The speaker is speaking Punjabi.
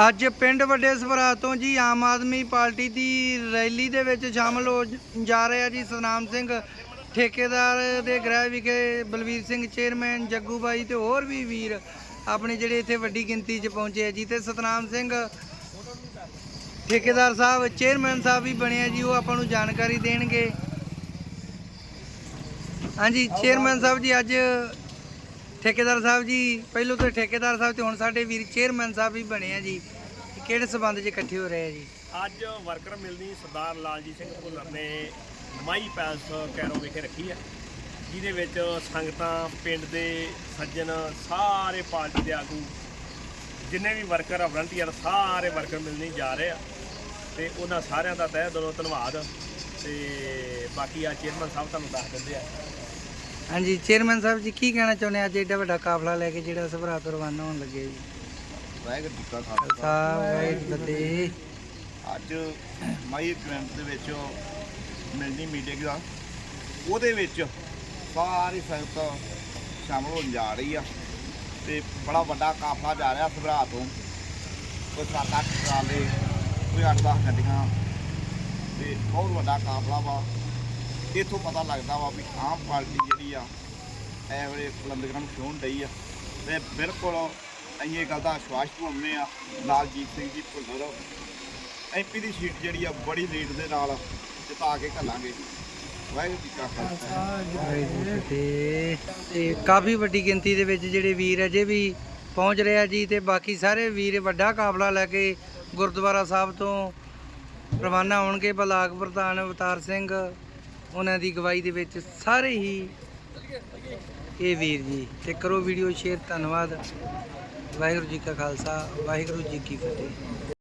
ਅੱਜ ਪਿੰਡ ਵੱਡੇ ਸਭਰਾ ਤੋਂ ਜੀ ਆਮ ਆਦਮੀ ਪਾਰਟੀ ਦੀ ਰੈਲੀ ਦੇ ਵਿੱਚ ਸ਼ਾਮਲ ਹੋ ਜਾ ਰਿਹਾ ਜੀ ਸਤਨਾਮ ਸਿੰਘ ਠੇਕੇਦਾਰ ਦੇ ਗ੍ਰਹਿ ਵਿਖੇ, ਬਲਵੀਰ ਸਿੰਘ ਚੇਅਰਮੈਨ ਜੱਗੂ ਬਾਈ ਤੇ ਹੋਰ ਵੀ ਵੀਰ ਆਪਣੇ ਜਿਹੜੇ ਇੱਥੇ ਵੱਡੀ ਗਿਣਤੀ 'ਚ ਪਹੁੰਚੇ ਆ ਜੀ ਤੇ ਸਤਨਾਮ ਸਿੰਘ ਠੇਕੇਦਾਰ ਸਾਹਿਬ, ਚੇਅਰਮੈਨ ਸਾਹਿਬ ਵੀ ਬਣੇ ਆ ਜੀ, ਉਹ ਆਪਾਂ ਨੂੰ ਜਾਣਕਾਰੀ ਦੇਣਗੇ। ਹਾਂਜੀ, ਚੇਅਰਮੈਨ ਸਾਹਿਬ ਜੀ, ਅੱਜ ਠੇਕੇਦਾਰ ਸਾਹਿਬ ਜੀ, ਪਹਿਲੋਂ ਤਾਂ ਠੇਕੇਦਾਰ ਸਾਹਿਬ ਤੇ ਹੁਣ ਸਾਡੇ ਵੀਰ ਚੇਅਰਮੈਨ ਸਾਹਿਬ ਵੀ ਬਣੇ ਆ ਜੀ। ਕਿਹੜੇ ਸਬੰਧ 'ਚ ਇਕੱਠੇ ਹੋ ਰਹੇ ਆ ਜੀ? ਅੱਜ ਵਰਕਰ ਮਿਲਣੀ ਸਰਦਾਰ ਲਾਲਜੀਤ ਸਿੰਘ ਭੁੱਲਰ ਨੇ ਮਾਈ ਪੈਲਸ ਕੈਰੋ ਵਿਖੇ ਰੱਖੀ ਹੈ ਜਿਹਦੇ ਵਿੱਚ ਸੰਗਤਾਂ, ਪਿੰਡ ਦੇ ਸੱਜਣ, ਸਾਰੇ ਪਾਰਟੀ ਦੇ ਆਗੂ, ਜਿੰਨੇ ਵੀ ਵਰਕਰ ਆ ਵਲੰਟੀਅਰ ਸਾਰੇ ਵਰਕਰ ਮਿਲਣੀ ਜਾ ਰਹੇ ਆ। ਤੇ ਉਹਨਾਂ ਸਾਰਿਆਂ ਦਾ ਤਹਿ ਦਿਲੋਂ ਧੰਨਵਾਦ। ਤੇ ਬਾਕੀ ਆ ਚੇਅਰਮੈਨ ਸਾਹਿਬ ਤੁਹਾਨੂੰ ਦੱਸ ਦਿੰਦੇ ਆ। ਹਾਂਜੀ ਚੇਅਰਮੈਨ ਸਾਹਿਬ ਜੀ ਕੀ ਕਹਿਣਾ ਚਾਹੁੰਦੇ ਅੱਜ ਏਡਾ ਵੱਡਾ ਕਾਫਲਾ ਲੈ ਕੇ ਜਿਹੜਾ ਸਭਰਾ ਤੋਂ ਰਵਾਨਾ ਹੋਣ ਲੱਗੇ ਜੀ। ਵਾਹਿਗੁਰੂ ਜੀ ਕਾ ਖਾਲਸਾ। ਖਾਲਸਾ ਵਾਹਿਗੁਰੂ ਜੀ ਅੱਜ ਮਾਈ ਇਵੈਂਟ ਦੇ ਵਿੱਚ ਮਿਲਣੀ ਮੀਟਿੰਗ ਦਾ ਉਹਦੇ ਵਿੱਚ ਸਾਰੀ ਸੰਗਤ ਸ਼ਾਮਲ ਹੋਣ ਜਾ ਰਹੀ ਆ ਤੇ ਬੜਾ ਵੱਡਾ ਕਾਫਲਾ ਜਾ ਰਿਹਾ ਸਭਰਾ ਤੋਂ। ਕੋਈ ਸੱਤ ਅੱਠ ਟਰਾਲੇ ਕੋਈ ਅੱਠ ਦਸ ਗੱਡੀਆਂ। ਤੇ ਬਹੁਤ ਵੱਡਾ ਕਾਫਲਾ ਵਾ। ਇੱਥੋਂ ਪਤਾ ਲੱਗਦਾ ਵਾ ਵੀ ਆਮ ਪਾਰਟੀ ਜਿਹੜੀ ਆ ਐਵਰੇ ਬੁਲੰਦਗ੍ਰਾਮ ਸ਼ੋਣ ਡਈ ਆ। ਤੇ ਬਿਲਕੁਲ ਅਸੀਂ ਇਹ ਗੱਲ ਦਾ ਆਸ਼ਵਾਸ ਦਿਵਾਉਂਦੇ ਆ, ਲਾਲਜੀਤ ਸਿੰਘ ਜੀ ਭੁੱਲਰ ਐਮਪੀ ਦੀ ਸੀਟ ਜਿਹੜੀ ਆ ਬੜੀ ਲੀਡ ਦੇ ਨਾਲ ਜਿਤਾ ਕੇ ਘੱਲਾਂਗੇ। ਵਾਹਿਗੁਰੂ ਜੀ ਕਾ ਖਾਲਸਾ। ਤੇ ਕਾਫੀ ਵੱਡੀ ਗਿਣਤੀ ਦੇ ਵਿੱਚ ਜਿਹੜੇ ਵੀਰ ਅਜੇ ਵੀ ਪਹੁੰਚ ਰਿਹਾ ਜੀ ਤੇ ਬਾਕੀ ਸਾਰੇ ਵੀਰ ਵੱਡਾ ਕਾਫਲਾ ਲੈ ਕੇ ਗੁਰਦੁਆਰਾ ਸਾਹਿਬ ਤੋਂ ਰਵਾਨਾ ਹੋਣਗੇ ਬਲਾਕ ਪ੍ਰਧਾਨ ਅਵਤਾਰ ਸਿੰਘ ਉਹਨਾਂ ਦੀ ਗਵਾਹੀ ਦੇ ਵਿੱਚ ਸਾਰੇ ਹੀ ਇਹ ਵੀਰ ਜੀ। ਤੇ ਕਰੋ ਵੀਡੀਓ ਸ਼ੇਅਰ, ਧੰਨਵਾਦ। ਵਾਹਿਗੁਰੂ ਜੀ ਕਾ ਖਾਲਸਾ, ਵਾਹਿਗੁਰੂ ਜੀ ਕੀ ਫਤਿਹ।